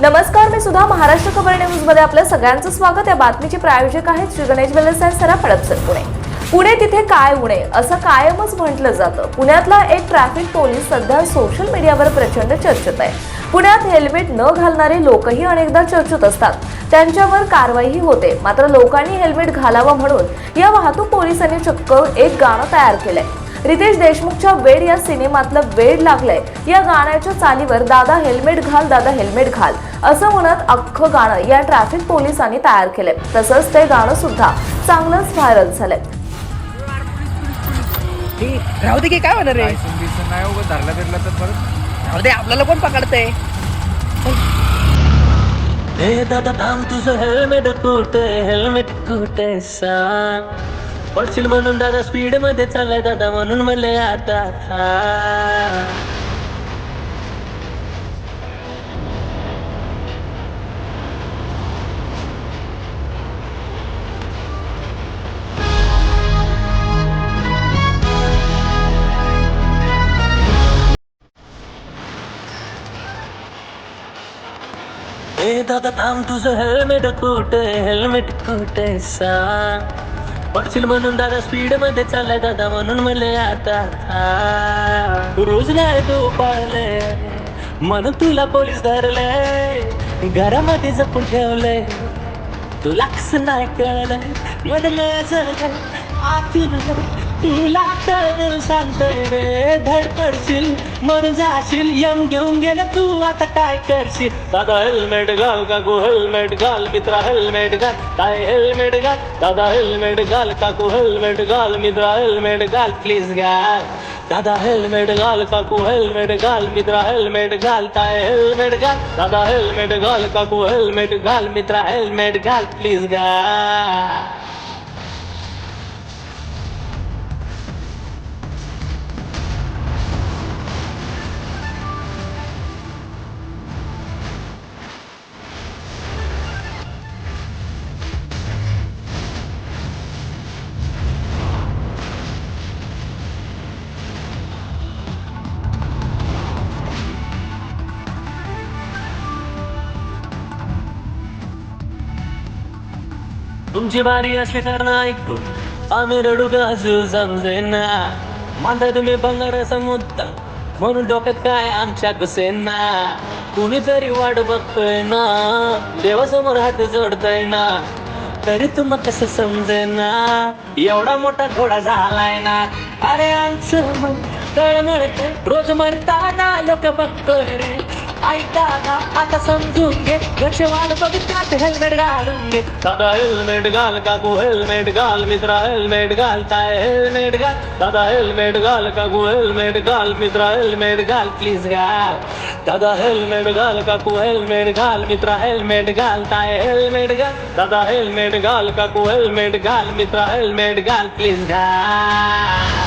नमस्कार मी सुद्धा महाराष्ट्र खबर न्यूजमध्ये आपलं सगळ्यांचं स्वागत. या बातमीचे प्रायोजक आहेत श्री गणेश वेलर्स अँड सरा पडपसर पुणे. पुणे तिथे काय उणे? असं कायमच म्हटलं जातं. पुण्यातला एक ट्रॅफिक पोलीस सध्या सोशल मीडियावर प्रचंड चर्चेत आहे. पुण्यात हेल्मेट न घालणारे लोकही अनेकदा चर्चेत असतात. त्यांच्यावर कारवाईही होते. मात्र लोकांनी हेल्मेट घालावं म्हणून या वाहतूक पोलिसांनी चक्क एक गाणं तयार केलंय. रितेश देशमुखच्या वेड या सिनेमातलं वेड लागलंय. या गाण्याच्या चालीवर दादा हेल्मेट घाल दादा हेल्मेट घाल असं म्हणत अख्खं गाणं या ट्रॅफिक पोलिसांनी तयार केलंय. तसंच ते गाणं सुद्धा चांगलंच व्हायरल झालंय. राहू दे की काय होणार रे? धरला बिरला तर परत. राहू दे आपल्याला कोण पकडतंय? दादा थांब तुझं हेल्मेट कुठे हेल्मेट कुठे सांग? पडशील म्हणून दादा स्पीडमध्ये चाललाय दादा म्हणून म्हणले आता. थांब. ए दादा थांब तुझं हेल्मेट कुठे? हेल्मेट कुठे? सांग. पडशील म्हणून दादा स्पीडमध्ये चाललाय दादा म्हणून म्हणले आता. रोज नाही तू पाळले म्हणून तुला पोलीस धरले घरामध्ये जपून ठेवले. तुला कसं नाही कळलं मधलं झालं तुला तर सांगतोय रे धडपडशील जाशील यम घेऊन गेलं तू आता काय करशील? दादा हेल्मेट घाल काकू हेल्मेट घाल मित्रा हेल्मेट घाल. काय हेल्मेट घाल? दादा हेल्मेट घाल काकू हेल्मेट घाल मित्रा हेल्मेट घाल. प्लीज घाल दादा हेल्मेट घाल काकू हेल्मेट घाल मित्रा हेल्मेट घाल. काय हेल्मेट घाल? दादा हेल्मेट घाल काकू हेल्मेट घाल मित्रा हेल्मेट घाल. प्लीज घाल तुमची बारी असली तर ऐकतो. आम्ही रडू का हसू समजेना मानताय तुम्ही बंगार समुद्र. म्हणून डोक्यात काय आमच्या घुसेना कुणीतरी वाट बघतोय ना? देवासमोर हात जोडतोय ना? तरी तुम्हा कसं समजेना एवढा मोठा घोडा झालाय ना? अरे आमचं मन तळमळतंय. रोज मरताना लोक बघतोय रे. ऐका आता समजून घे लक्ष बघतात हेल्मेट घालून घे दादा हेल्मेट घाल काकू हेल्मेट घाल मित्रा हेल्मेट घाल काय हेल्मेट घाल दादा हेल्मेट घाल काकू हेल्मेट घाल मित्रा हेल्मेट घाल प्लीज़ घाल दादा हेल्मेट घाल काकू हेल्मेट घाल मित्रा हेल्मेट घाल काय हेल्मेट घाल दादा हेल्मेट घाल काकू हेल्मेट घाल मित्रा हेल्मेट घाल प्लीज़ घाल